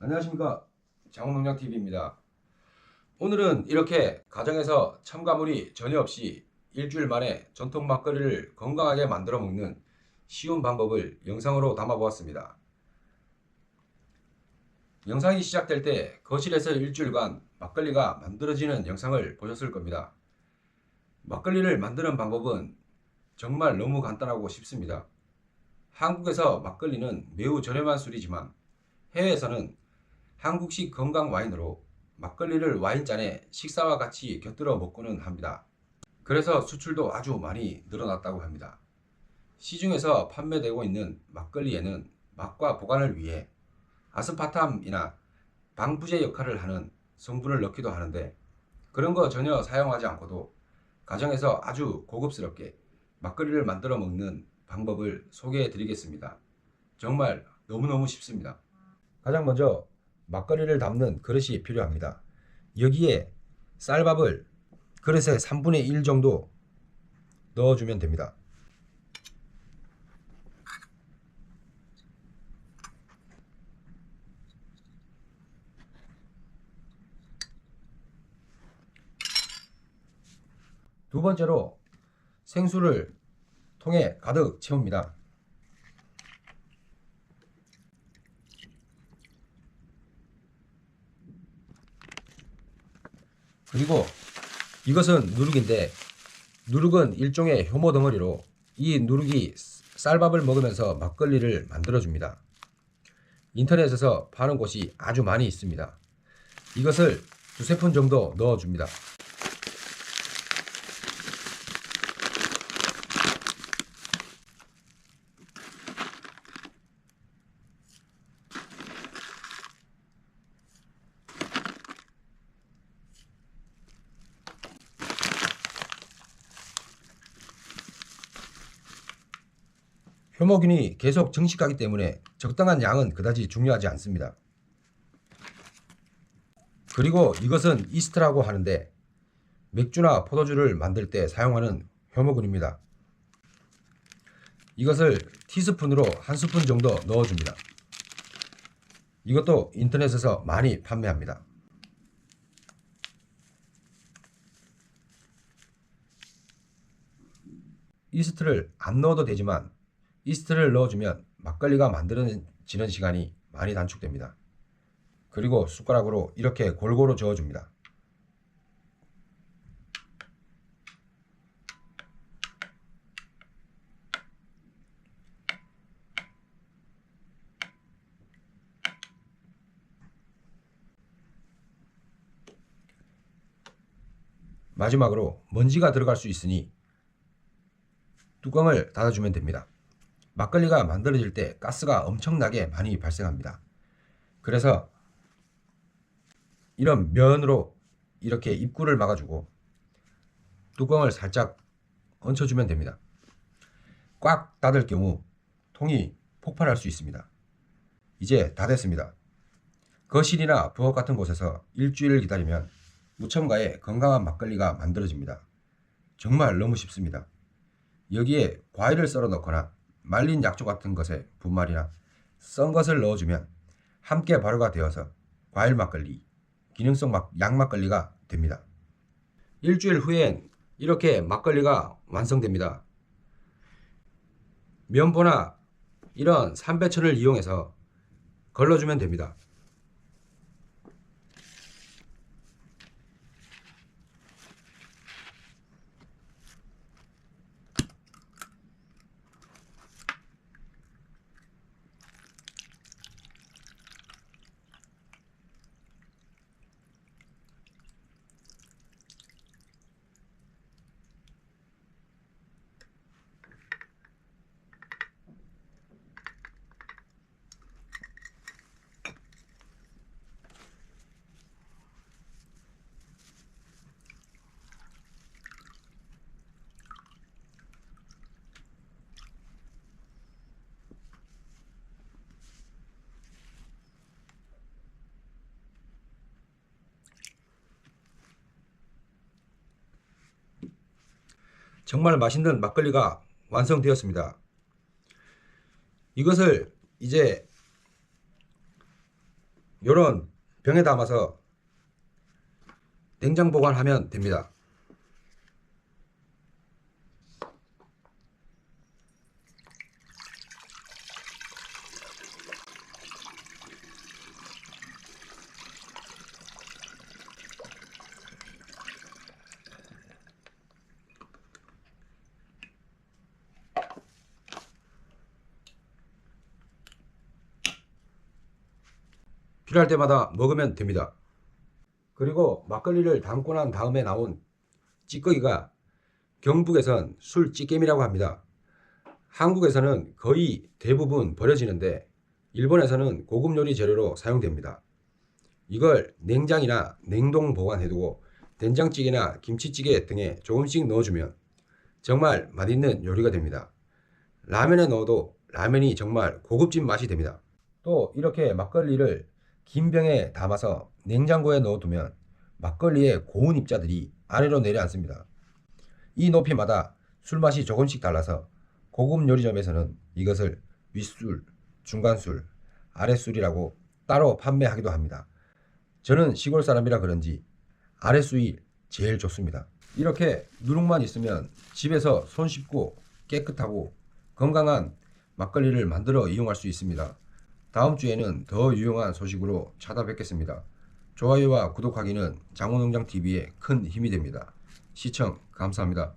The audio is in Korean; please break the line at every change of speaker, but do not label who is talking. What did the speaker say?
안녕하십니까. 장원농장TV입니다. 오늘은 이렇게 가정에서 첨가물이 전혀 없이 일주일 만에 전통 막걸리를 건강하게 만들어 먹는 쉬운 방법을 영상으로 담아 보았습니다. 영상이 시작될 때 거실에서 일주일간 막걸리가 만들어지는 영상을 보셨을 겁니다. 막걸리를 만드는 방법은 정말 너무 간단하고 쉽습니다. 한국에서 막걸리는 매우 저렴한 술이지만 해외에서는 한국식 건강 와인으로 막걸리를 와인잔에 식사와 같이 곁들여 먹고는 합니다. 그래서 수출도 아주 많이 늘어났다고 합니다. 시중에서 판매되고 있는 막걸리에는 맛과 보관을 위해 아스파탐이나 방부제 역할을 하는 성분을 넣기도 하는데 그런 거 전혀 사용하지 않고도 가정에서 아주 고급스럽게 막걸리를 만들어 먹는 방법을 소개해 드리겠습니다. 정말 너무너무 쉽습니다. 가장 먼저 막걸리를 담는 그릇이 필요합니다. 여기에 쌀밥을 그릇에 3분의 1 정도 넣어주면 됩니다. 두 번째로 생수를 통에 가득 채웁니다. 그리고 이것은 누룩인데 누룩은 일종의 효모 덩어리로 이 누룩이 쌀밥을 먹으면서 막걸리를 만들어줍니다. 인터넷에서 파는 곳이 아주 많이 있습니다. 이것을 두세 푼 정도 넣어줍니다. 효모균이 계속 증식하기 때문에 적당한 양은 그다지 중요하지 않습니다. 그리고 이것은 이스트라고 하는데 맥주나 포도주를 만들 때 사용하는 효모균입니다. 이것을 티스푼으로 한 스푼 정도 넣어줍니다. 이것도 인터넷에서 많이 판매합니다. 이스트를 안 넣어도 되지만 이스트를 넣어주면 막걸리가 만들어지는 시간이 많이 단축됩니다. 그리고 숟가락으로 이렇게 골고루 저어줍니다. 마지막으로 먼지가 들어갈 수 있으니 뚜껑을 닫아주면 됩니다. 막걸리가 만들어질 때 가스가 엄청나게 많이 발생합니다. 그래서 이런 면으로 이렇게 입구를 막아주고 뚜껑을 살짝 얹혀주면 됩니다. 꽉 닫을 경우 통이 폭발할 수 있습니다. 이제 다 됐습니다. 거실이나 부엌 같은 곳에서 일주일을 기다리면 무첨가의 건강한 막걸리가 만들어집니다. 정말 너무 쉽습니다. 여기에 과일을 썰어 넣거나 말린 약초 같은 것에 분말이나 썬 것을 넣어주면 함께 발효가 되어서 과일 막걸리, 기능성 막, 양 막걸리가 됩니다. 일주일 후엔 이렇게 막걸리가 완성됩니다. 면보나 이런 삼배천을 이용해서 걸러주면 됩니다. 정말 맛있는 막걸리가 완성되었습니다. 이것을 이제 요런 병에 담아서 냉장 보관하면 됩니다. 필요할 때마다 먹으면 됩니다. 그리고 막걸리를 담고 난 다음에 나온 찌꺼기가 경북에선 술 찌개미라고 합니다. 한국에서는 거의 대부분 버려지는데 일본에서는 고급 요리 재료로 사용됩니다. 이걸 냉장이나 냉동 보관해두고 된장찌개나 김치찌개 등에 조금씩 넣어주면 정말 맛있는 요리가 됩니다. 라면에 넣어도 라면이 정말 고급진 맛이 됩니다. 또 이렇게 막걸리를 긴 병에 담아서 냉장고에 넣어두면 막걸리의 고운 입자들이 아래로 내려앉습니다. 이 높이마다 술 맛이 조금씩 달라서 고급 요리점에서는 이것을 윗술, 중간술, 아랫술이라고 따로 판매하기도 합니다. 저는 시골 사람이라 그런지 아랫술이 제일 좋습니다. 이렇게 누룩만 있으면 집에서 손 씻고 깨끗하고 건강한 막걸리를 만들어 이용할 수 있습니다. 다음 주에는 더 유용한 소식으로 찾아뵙겠습니다. 좋아요와 구독하기는 장호농장TV에 큰 힘이 됩니다. 시청 감사합니다.